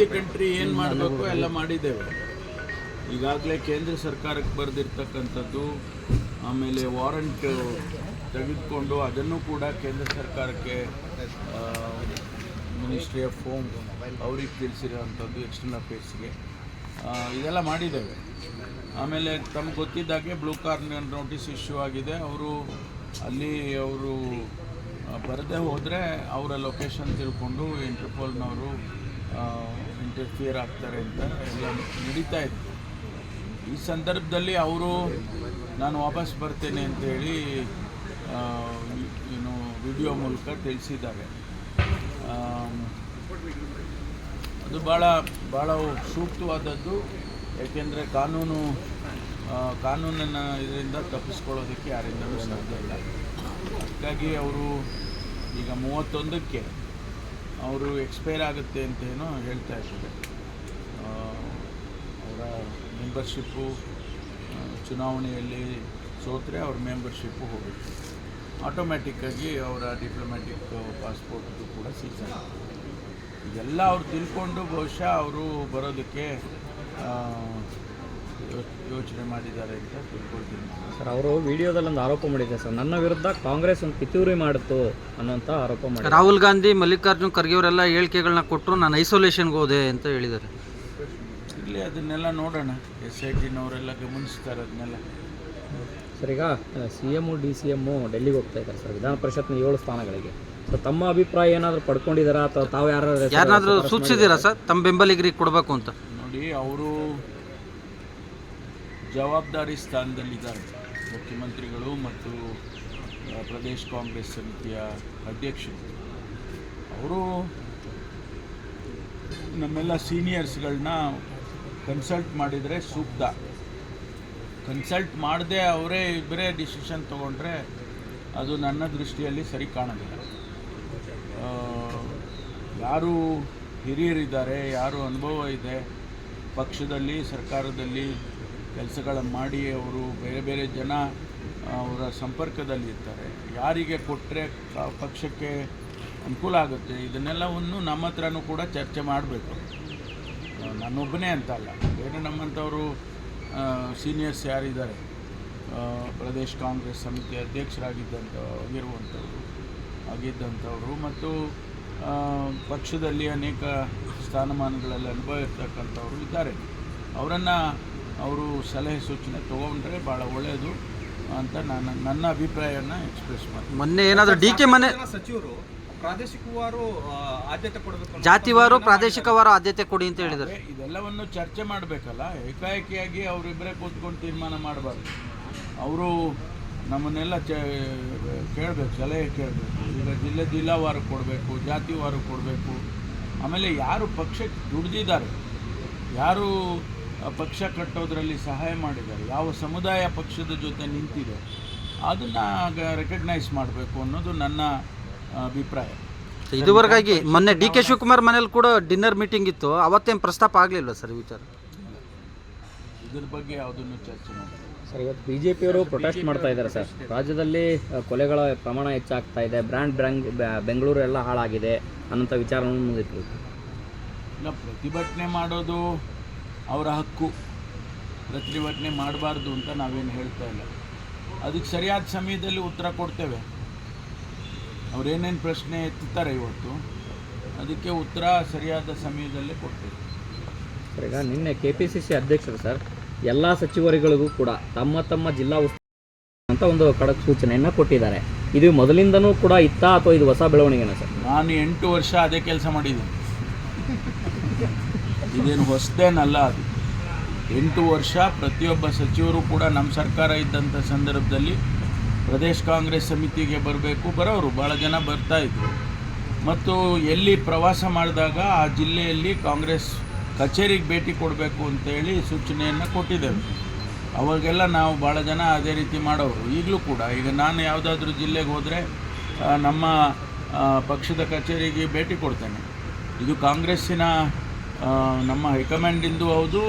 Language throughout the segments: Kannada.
ಕಂಟ್ರಿ ಏನು ಮಾಡಬೇಕು ಎಲ್ಲ ಮಾಡಿದ್ದೇವೆ. ಈಗಾಗಲೇ ಕೇಂದ್ರ ಸರ್ಕಾರಕ್ಕೆ ಬರೆದಿರ್ತಕ್ಕಂಥದ್ದು ಆಮೇಲೆ ವಾರಂಟ್ ತೆಗೆದುಕೊಂಡು ಅದನ್ನು ಕೂಡ ಕೇಂದ್ರ ಸರ್ಕಾರಕ್ಕೆ ಮಿನಿಸ್ಟ್ರಿ ಆಫ್ ಹೋಮ್ ಅವ್ರಿಗೆ ತಿಳಿಸಿರೋವಂಥದ್ದು ಎಕ್ಸ್ಟರ್ನಲ್ ಅಫೇರ್ಸ್ಗೆ ಇದೆಲ್ಲ ಮಾಡಿದ್ದೇವೆ. ಆಮೇಲೆ ತಮ್ಗೆ ಗೊತ್ತಿದ್ದಾಗೆ ಬ್ಲೂ ಕಾರ್ನರ್ ನೋಟಿಸ್ ಇಶ್ಯೂ ಆಗಿದೆ. ಅವರು ಅಲ್ಲಿ ಅವರು ಬರದೇ ಹೋದರೆ ಅವರ ಲೊಕೇಶನ್ ತಿಳ್ಕೊಂಡು ಇಂಟರ್ಪೋಲ್ನವರು ಇಂಟರ್ಫಿಯರ್ ಆಗ್ತಾರೆ ಅಂತ ಎಲ್ಲ ನಡೀತಾ ಇತ್ತು ಈ ಸಂದರ್ಭದಲ್ಲಿ ಅವರು, ನಾನು ವಾಪಸ್ ಬರ್ತೇನೆ ಅಂತೇಳಿ ಏನು ವಿಡಿಯೋ ಮೂಲಕ ತಿಳಿಸಿದ್ದಾರೆ. ಅದು ಭಾಳ ಭಾಳ ಸೂಕ್ತವಾದದ್ದು ಏಕೆಂದರೆ ಕಾನೂನು ಕಾನೂನನ್ನು ಇದರಿಂದ ತಪ್ಪಿಸ್ಕೊಳ್ಳೋದಕ್ಕೆ ಯಾರಿಂದಲೂ ಸಾಧ್ಯ ಇಲ್ಲ. ಹಾಗಾಗಿ ಅವರು ಈಗ ಮೂವತ್ತೊಂದಕ್ಕೆ ಅವರು ಎಕ್ಸ್ಪೈರ್ ಆಗುತ್ತೆ ಅಂತ ಏನೋ ಹೇಳ್ತಾ ಇದ್ದಾರೆ. ಅವರ ಮೆಂಬರ್ಶಿಪ್ಪು ಚುನಾವಣೆಯಲ್ಲಿ ಸೋತ್ರೆ ಅವ್ರ ಮೆಂಬರ್ಶಿಪ್ಪು ಹೋಗುತ್ತೆ. ಆಟೋಮ್ಯಾಟಿಕ್ಕಾಗಿ ಅವರ ಡಿಪ್ಲೊಮ್ಯಾಟಿಕ್ ಪಾಸ್ಪೋರ್ಟ್ದು ಕೂಡ ಸೀಸನ್ ಇದೆಲ್ಲ ಅವ್ರು ತಿಳ್ಕೊಂಡು ಬಹುಶಃ ಅವರು ಬರೋದಕ್ಕೆ ಯೋಚನೆ ಮಾಡಿದ್ದಾರೆ ಅಂತ ತಿಳ್ಕೊಳ್ತೀನಿ. ಸರ್ ಅವರು ವಿಡಿಯೋದಲ್ಲಿ ಒಂದು ಆರೋಪ ಮಾಡಿದ್ದಾರೆ ಸರ್. ನನ್ನ ವಿರುದ್ಧ ಕಾಂಗ್ರೆಸ್ ಒಂದು ಪಿತೂರಿ ಮಾಡಿತು ಅನ್ನೋಂಥ ಆರೋಪ ಮಾಡಿ ರಾಹುಲ್ ಗಾಂಧಿ ಮಲ್ಲಿಕಾರ್ಜುನ್ ಖರ್ಗೆ ಅವರೆಲ್ಲ ಹೇಳಿಕೆಗಳನ್ನ ಕೊಟ್ಟರು ನಾನು ಐಸೋಲೇಷನ್ಗೆ ಹೋದೆ ಅಂತ ಹೇಳಿದ್ದಾರೆ. ಇಲ್ಲಿ ಅದನ್ನೆಲ್ಲ ನೋಡೋಣ. ಎಸ್ ಐ ಟಿನವರೆಲ್ಲ ಗಮನಿಸ್ತಾರೆ ಅದನ್ನೆಲ್ಲ. ಸರ್ ಈಗ C M D C M ಡೆಲ್ಲಿಗೆ ಹೋಗ್ತಾ ಇದ್ದಾರೆ ಸರ್. ವಿಧಾನ ಪರಿಷತ್ನ ಏಳು ಸ್ಥಾನಗಳಿಗೆ. ಸೊ ತಮ್ಮ ಅಭಿಪ್ರಾಯ ಏನಾದರೂ ಪಡ್ಕೊಂಡಿದ್ದಾರಾ ಅಥವಾ ತಾವು ಯಾರು ಯಾರನ್ನಾದರೂ ಸೂಚಿಸಿದ್ದೀರಾ ಸರ್? ತಮ್ಮ ಬೆಂಬಲಿಗರಿಗೆ ಕೊಡಬೇಕು ಅಂತ. ನೋಡಿ ಅವರು ಜವಾಬ್ದಾರಿ ಸ್ಥಾನದಲ್ಲಿದ್ದಾರೆ. ಮುಖ್ಯಮಂತ್ರಿಗಳು ಮತ್ತು ಪ್ರದೇಶ ಕಾಂಗ್ರೆಸ್ ಸಮಿತಿಯ ಅಧ್ಯಕ್ಷರು. ಅವರು ನಮ್ಮೆಲ್ಲ ಸೀನಿಯರ್ಸ್ಗಳನ್ನ ಕನ್ಸಲ್ಟ್ ಮಾಡಿದರೆ ಸೂಕ್ತ. ಕನ್ಸಲ್ಟ್ ಮಾಡದೆ ಅವರೇ ಇಬ್ಬರೇ ಡಿಸಿಷನ್ ತೊಗೊಂಡ್ರೆ ಅದು ನನ್ನ ದೃಷ್ಟಿಯಲ್ಲಿ ಸರಿ ಕಾಣೋದಿಲ್ಲ ಯಾರು ಹಿರಿಯರಿದ್ದಾರೆ, ಯಾರು ಅನುಭವ ಇದೆ, ಪಕ್ಷದಲ್ಲಿ, ಸರ್ಕಾರದಲ್ಲಿ ಕೆಲಸಗಳನ್ನು ಮಾಡಿ ಅವರು ಬೇರೆ ಬೇರೆ ಜನ ಅವರ ಸಂಪರ್ಕದಲ್ಲಿ ಇರ್ತಾರೆ. ಯಾರಿಗೆ ಕೊಟ್ಟರೆ ಪಕ್ಷಕ್ಕೆ ಅನುಕೂಲ ಆಗುತ್ತೆ, ಇದನ್ನೆಲ್ಲವನ್ನು ನಮ್ಮ ಹತ್ರನೂ ಕೂಡ ಚರ್ಚೆ ಮಾಡಬೇಕು. ನಾನೊಬ್ಬನೇ ಅಂತ ಅಲ್ಲ. ಬೇರೆ ನಮ್ಮಂಥವರು ಸೀನಿಯರ್ಸ್ ಯಾರಿದ್ದಾರೆ ಪ್ರದೇಶ್ ಕಾಂಗ್ರೆಸ್ ಸಮಿತಿ ಅಧ್ಯಕ್ಷರಾಗಿದ್ದಂಥ ಆಗಿರುವಂಥವ್ರು, ಆಗಿದ್ದಂಥವ್ರು ಮತ್ತು ಪಕ್ಷದಲ್ಲಿ ಅನೇಕ ಸ್ಥಾನಮಾನಗಳಲ್ಲಿ ಅನುಭವ ಇರ್ತಕ್ಕಂಥವ್ರು ಇದ್ದಾರೆ. ಅವರನ್ನು ಅವರು ಸಲಹೆ ಸೂಚನೆ ತೊಗೊಂಡ್ರೆ ಭಾಳ ಒಳ್ಳೆಯದು ಅಂತ ನಾನು ನನ್ನ ಅಭಿಪ್ರಾಯವನ್ನು ಎಕ್ಸ್ಪ್ರೆಸ್ ಮಾಡ್ತೀನಿ. ಮೊನ್ನೆ ಏನಾದರೂ ಡಿ ಕೆ ಮನೆ ಸಚಿವರು ಪ್ರಾದೇಶಿಕವಾರು ಆದ್ಯತೆ ಕೊಡಬೇಕು ಜಾತಿವಾರು ಪ್ರಾದೇಶಿಕವಾರು ಆದ್ಯತೆ ಕೊಡಿ ಅಂತ ಹೇಳಿದ್ದಾರೆ. ಇದೆಲ್ಲವನ್ನು ಚರ್ಚೆ ಮಾಡಬೇಕಲ್ಲ ಏಕಾಏಕಿಯಾಗಿ ಅವರಿಬ್ಬರೇ ಕೂತ್ಕೊಂಡು ತೀರ್ಮಾನ ಮಾಡಬಾರ್ದು. ಅವರು ನಮ್ಮನ್ನೆಲ್ಲ ಚ ಕೇಳಬೇಕು ಸಲಹೆ ಕೇಳಬೇಕು. ಈಗ ಜಿಲ್ಲೆ ಜಿಲ್ಲಾವಾರು ಕೊಡಬೇಕು ಜಾತಿವಾರು ಕೊಡಬೇಕು. ಆಮೇಲೆ ಯಾರು ಪಕ್ಷಕ್ಕೆ ದುಡ್ದಿದ್ದಾರೆ ಯಾರು ಪಕ್ಷ ಕಟ್ಟೋದ್ರಲ್ಲಿ ಸಹಾಯ ಮಾಡಿದ್ದಾರೆ. ಯಾವ ಸಮುದಾಯ ಪಕ್ಷದ ಜೊತೆ ನಿಂತಿದೆ ಅದನ್ನು ರೆಕಗ್ನೈಸ್ ಮಾಡಬೇಕು ಅನ್ನೋದು ನನ್ನ ಅಭಿಪ್ರಾಯ. ಇದುವರೆಗಾಗಿ ಮೊನ್ನೆ ಡಿ ಕೆ ಶಿವಕುಮಾರ್ ಮನೇಲಿ ಕೂಡ ಡಿನ್ನರ್ ಮೀಟಿಂಗ್ ಇತ್ತು. ಅವತ್ತೇನು ಪ್ರಸ್ತಾಪ ಆಗಲಿಲ್ಲ ಸರ್ ವಿಚಾರ? ಇದ್ರ ಬಗ್ಗೆ ಯಾವುದನ್ನು ಚರ್ಚೆ ಮಾಡಿ ಸರ್ ಇವತ್ತು ಬಿ ಜೆ ಪಿಯವರು ಪ್ರೊಟೆಸ್ಟ್ ಮಾಡ್ತಾ ಇದ್ದಾರೆ ಸರ್. ರಾಜ್ಯದಲ್ಲಿ ಕೊಲೆಗಳ ಪ್ರಮಾಣ ಹೆಚ್ಚಾಗ್ತಾ ಇದೆ. ಬ್ರ್ಯಾಂಡ್ ಬ್ರ್ಯಾಂಗ್ ಬೆಂಗಳೂರು ಎಲ್ಲ ಹಾಳಾಗಿದೆ ಅನ್ನೋಂಥ ವಿಚಾರವನ್ನು ಮುಂದಿಟ್ಟು ಇಲ್ಲ ಪ್ರತಿಭಟನೆ ಮಾಡೋದು ಅವರ ಹಕ್ಕು ಪ್ರತಿಭಟನೆ ಮಾಡಬಾರ್ದು ಅಂತ ನಾವೇನು ಹೇಳ್ತಾ ಇಲ್ಲ. ಅದಕ್ಕೆ ಸರಿಯಾದ ಸಮಯದಲ್ಲಿ ಉತ್ತರ ಕೊಡ್ತೇವೆ. ಅವರೇನೇನು ಪ್ರಶ್ನೆ ಎತ್ತುತ್ತಾರೆ ಇವತ್ತು ಅದಕ್ಕೆ ಉತ್ತರ ಸರಿಯಾದ ಸಮಯದಲ್ಲೇ ಕೊಡ್ತೇವೆ. ಸರ್ ಈಗ ನಿನ್ನೆ ಕೆ ಪಿ ಸಿ ಸಿ ಅಧ್ಯಕ್ಷರು ಸರ್ ಎಲ್ಲ ಸಚಿವರುಗಳಿಗೂ ಕೂಡ ತಮ್ಮ ತಮ್ಮ ಜಿಲ್ಲಾ ಉಸ್ತುವಾರಿ ಅಂತ ಒಂದು ಖಡಕ್ ಸೂಚನೆಯನ್ನು ಕೊಟ್ಟಿದ್ದಾರೆ. ಇದು ಮೊದಲಿಂದನೂ ಕೂಡ ಇತ್ತಾ ಅಥವಾ ಇದು ಹೊಸ ಬೆಳವಣಿಗೆನಾ ಸರ್? ನಾನು ಎಂಟು ವರ್ಷ ಅದೇ ಕೆಲಸ ಮಾಡಿದ್ದೀನಿ. ಇದೇನು ಹೊಸದೇನಲ್ಲ ಅದು. ಎಂಟು ವರ್ಷ ಪ್ರತಿಯೊಬ್ಬ ಸಚಿವರು ಕೂಡ ನಮ್ಮ ಸರ್ಕಾರ ಇದ್ದಂಥ ಸಂದರ್ಭದಲ್ಲಿ ಪ್ರದೇಶ ಕಾಂಗ್ರೆಸ್ ಸಮಿತಿಗೆ ಬರಬೇಕು, ಬರೋರು ಭಾಳ ಜನ ಬರ್ತಾ ಇದ್ರು. ಮತ್ತು ಎಲ್ಲಿ ಪ್ರವಾಸ ಮಾಡಿದಾಗ ಆ ಜಿಲ್ಲೆಯಲ್ಲಿ ಕಾಂಗ್ರೆಸ್ ಕಚೇರಿಗೆ ಭೇಟಿ ಕೊಡಬೇಕು ಅಂತೇಳಿ ಸೂಚನೆಯನ್ನು ಕೊಟ್ಟಿದ್ದೇವೆ. ಅವಾಗೆಲ್ಲ ನಾವು ಭಾಳ ಜನ ಅದೇ ರೀತಿ ಮಾಡೋರು. ಈಗಲೂ ಕೂಡ ಈಗ ನಾನು ಯಾವುದಾದ್ರೂ ಜಿಲ್ಲೆಗೆ ಹೋದರೆ ನಮ್ಮ ಪಕ್ಷದ ಕಚೇರಿಗೆ ಭೇಟಿ ಕೊಡ್ತೇನೆ. ಇದು ಕಾಂಗ್ರೆಸ್ಸಿನ ನಮ್ಮ ಹೈಕಮಾಂಡಿಂದು ಹೌದು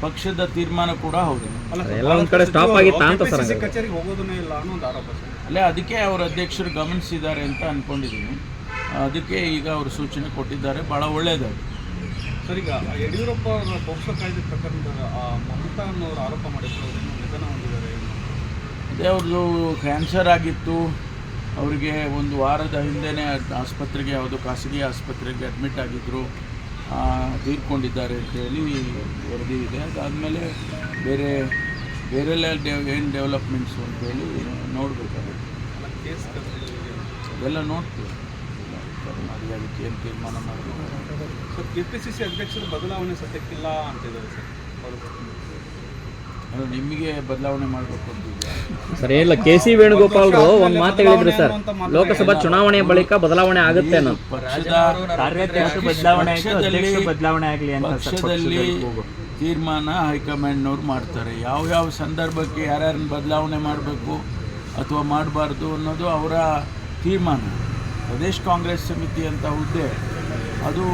ಪಕ್ಷದ ತೀರ್ಮಾನ ಕೂಡ ಹೌದು. ಎಲ್ಲ ಒಂದ್ ಕಡೆ ಸ್ಟಾಪ್ ಆಗಿತ್ತಾ ಅಂತ ಸರ್ ಕಚೇರಿಗೆ ಹೋಗೋದನ್ನೇ ಇಲ್ಲ ಅನ್ನೋ ಒಂದು ಆರೋಪ ಸರ್. ಅಲ್ಲೇ ಅದಕ್ಕೆ ಅವರ ಅಧ್ಯಕ್ಷರು ಗಮನಿಸಿದ್ದಾರೆ ಅಂತ ಅನ್ಕೊಂಡಿದ್ದೀನಿ. ಅದಕ್ಕೆ ಈಗ ಅವರು ಸೂಚನೆ ಕೊಟ್ಟಿದ್ದಾರೆ ಭಾಳ ಒಳ್ಳೆಯದು ಸರ್ ಈಗ ಯಡಿಯೂರಪ್ಪ ಅವರ ಪೋಕ್ಸೋ ಕಾಯ್ದೆ ಪ್ರಕರಣದ ಆ, ಮಮತಾ ಅನ್ನೋರು ಆರೋಪ ಮಾಡಿದ್ರು ನಿಧನ ಹೊಂದಿದ್ದಾರೆ? ಅದೇ ಅವ್ರದ್ದು ಕ್ಯಾನ್ಸರ್ ಆಗಿತ್ತು. ಅವರಿಗೆ ಒಂದು ವಾರದ ಹಿಂದೆನೇ ಆಸ್ಪತ್ರೆಗೆ ಯಾವುದು ಖಾಸಗಿ ಆಸ್ಪತ್ರೆಗೆ ಅಡ್ಮಿಟ್ ಆಗಿದ್ದರು ಆ, ತೀರ್ಕೊಂಡಿದ್ದಾರೆ ಅಂತೇಳಿ ವರದಿ ಇದೆ. ಅದಾದಮೇಲೆ ಬೇರೆ, ಬೇರೆಲ್ಲ ಡೆವ್ ಏನು ಡೆವಲಪ್ಮೆಂಟ್ಸು ಅಂತೇಳಿ ನೋಡಬೇಕಾಗುತ್ತೆ. ಅದೆಲ್ಲ ನೋಡ್ತೀವಿ. ಮಾಡಿ ಅದಕ್ಕೆ ಏನು ತೀರ್ಮಾನ ಮಾಡಬೇಕು. Sir K P C C ಅಧ್ಯಕ್ಷರು ಬದಲಾವಣೆ ಸದ್ಯಕ್ಕಿಲ್ಲ ಅಂತಿದ್ದಾರೆ ಸರ್. ನಿಮಗೆ ಬದಲಾವಣೆ ಮಾಡಬೇಕು ಸರ್ ಇಲ್ಲ ಕೆ ಸಿ ವೇಣುಗೋಪಾಲ್ ಒಂದು ಮಾತು ಹೇಳಿದ್ರು ಸರ್. ಲೋಕಸಭಾ ಚುನಾವಣೆಯ ಬಳಿಕ ಬದಲಾವಣೆ ಆಗುತ್ತೆ ಬದಲಾವಣೆ ಆಯ್ತು ಅಧ್ಯಕ್ಷ ಬದಲಾವಣೆ ಆಗಲಿ ಅಂತ ಸರ್ ಪಕ್ಷದಲ್ಲಿ. ತೀರ್ಮಾನ ಹೈಕಮಾಂಡ್ನವ್ರು ಮಾಡ್ತಾರೆ. ಯಾವ ಯಾವ ಸಂದರ್ಭಕ್ಕೆ ಯಾರ್ಯಾರನ್ನ ಬದಲಾವಣೆ ಮಾಡಬೇಕು ಅಥವಾ ಮಾಡಬಾರ್ದು ಅನ್ನೋದು ಅವರ ತೀರ್ಮಾನ. ಪ್ರದೇಶ್ ಕಾಂಗ್ರೆಸ್ ಸಮಿತಿ ಅಂತ ಹುದ್ದೆ ಅದು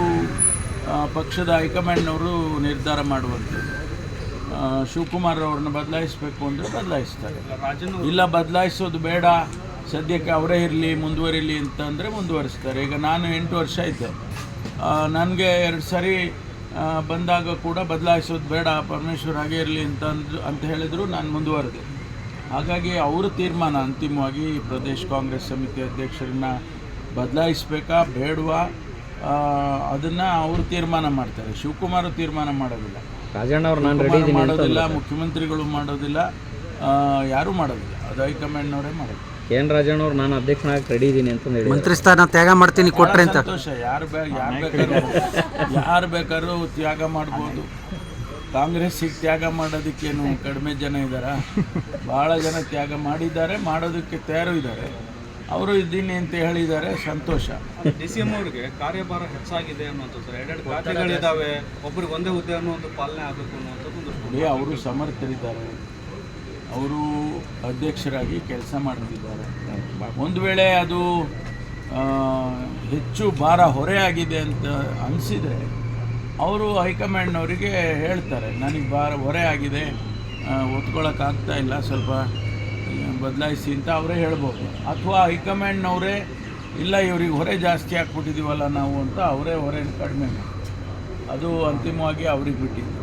ಪಕ್ಷದ ಹೈಕಮಾಂಡ್ನವರು ನಿರ್ಧಾರ ಮಾಡುವಂಥದ್ದು. ಶಿವಕುಮಾರ್ ಅವ್ರನ್ನ ಬದಲಾಯಿಸಬೇಕು ಅಂದರೆ ಬದಲಾಯಿಸ್ತಾರೆ. ರಾಜನ್ ಇಲ್ಲ ಬದಲಾಯಿಸೋದು ಬೇಡ. ಸದ್ಯಕ್ಕೆ ಅವರೇ ಇರಲಿ ಮುಂದುವರಿಲಿ ಅಂತಂದರೆ ಮುಂದುವರಿಸ್ತಾರೆ. ಈಗ ನಾನು ಎಂಟು ವರ್ಷ ಆಯಿತು. ನನಗೆ ಎರಡು ಸಾರಿ ಬಂದಾಗ ಕೂಡ ಬದಲಾಯಿಸೋದು ಬೇಡ ಪರಮೇಶ್ವರ್ ಹಾಗೆ ಇರಲಿ ಅಂತ ಅಂದು ಅಂತ ಹೇಳಿದ್ರು ನಾನು ಮುಂದುವರೆದೆ. ಹಾಗಾಗಿ ಅವರ ತೀರ್ಮಾನ ಅಂತಿಮವಾಗಿ ಪ್ರದೇಶ್ ಕಾಂಗ್ರೆಸ್ ಸಮಿತಿ ಅಧ್ಯಕ್ಷರನ್ನ ಬದಲಾಯಿಸ್ಬೇಕಾ ಬೇಡವಾ? ಅದನ್ನು ಅವರು ತೀರ್ಮಾನ ಮಾಡ್ತಾರೆ. ಶಿವಕುಮಾರ್ ತೀರ್ಮಾನ ಮಾಡೋದಿಲ್ಲ. ರಾಜಣ್ಣ ಅವ್ರು ನಾನು ರೆಡಿ ಇದ್ದೀನಿ ಅಂತ ಮಾಡೋದಿಲ್ಲ ಮುಖ್ಯಮಂತ್ರಿಗಳು ಮಾಡೋದಿಲ್ಲ ಆ, ಯಾರೂ ಮಾಡೋದಿಲ್ಲ. ಅದು ಹೈಕಮಾಂಡ್ನವರೇ ಮಾಡೋದು. ಎನ್ ರಾಜಣ್ಣ ಅವ್ರು ನಾನು ಅಧ್ಯಕ್ಷನಾಗಿ ರೆಡಿ ಇದ್ದೀನಿ ಅಂತ ಹೇಳಿ ಮಂತ್ರಿ ಸ್ಥಾನ ತ್ಯಾಗ ಮಾಡ್ತೀನಿ ಕೊಟ್ಟರೆ ಅಂತ. ಸಂತೋಷ. ಯಾರು ಬೇ ಯಾರು ಬೇಕಾದ್ರೂ ಯಾರು ಬೇಕಾದ್ರೂ ತ್ಯಾಗ ಮಾಡ್ಬೋದು. ಕಾಂಗ್ರೆಸ್ಸಿಗೆ ತ್ಯಾಗ ಮಾಡೋದಕ್ಕೇನು ಕಡಿಮೆ ಜನ ಇದ್ದಾರಾ? ಭಾಳ ಜನ ತ್ಯಾಗ ಮಾಡಿದ್ದಾರೆ ಮಾಡೋದಕ್ಕೆ ತಯಾರು ಇದ್ದಾರೆ. ಅವರು ಇದ್ದೀನಿ ಅಂತ ಹೇಳಿದ್ದಾರೆ ಸಂತೋಷ. ಡಿ ಸಿ ಎಂ ಅವರಿಗೆ ಕಾರ್ಯಭಾರ ಹೆಚ್ಚಾಗಿದೆ ಅನ್ನುವಂಥದ್ದು ಎರಡೆರಡು ಖಾತೆಗಳಿದ್ದಾವೆ ಒಬ್ಬರಿಗೆ ಒಂದೇ ಹುದ್ದೆ ಅನ್ನೋ ಒಂದು ಪಾಲನೆ ಆಗಬೇಕು ಅನ್ನುವಂಥದ್ದು ಅವರು ಸಮರ್ಥರಿದ್ದಾರೆ. ಅವರು ಅಧ್ಯಕ್ಷರಾಗಿ ಕೆಲಸ ಮಾಡುತ್ತಿದ್ದಾರೆ ಒಂದು ವೇಳೆ ಅದು ಹೆಚ್ಚು ಭಾರ ಹೊರೆ ಆಗಿದೆ ಅಂತ ಅನಿಸಿದರೆ ಅವರು ಹೈಕಮಾಂಡ್ನವರಿಗೆ ಹೇಳ್ತಾರೆ ನನಗೆ ಭಾರ ಹೊರೆ ಆಗಿದೆ. ಒತ್ಕೊಳ್ಳೋಕ್ಕಾಗ್ತಾ ಇಲ್ಲ ಸ್ವಲ್ಪ ಬದಲಾಯಿಸಿ ಅಂತ ಅವರೇ ಹೇಳ್ಬೋದು. ಅಥವಾ ಹೈಕಮಾಂಡ್ನವರೇ ಇಲ್ಲ ಇವ್ರಿಗೆ ಹೊರೆ ಜಾಸ್ತಿ ಹಾಕ್ಬಿಟ್ಟಿದ್ದೀವಲ್ಲ ನಾವು ಅಂತ ಅವರೇ ಹೊರೆ ಕಡಿಮೆ ಅದು ಅಂತಿಮವಾಗಿ ಅವ್ರಿಗೆ ಬಿಟ್ಟಿದ್ದು.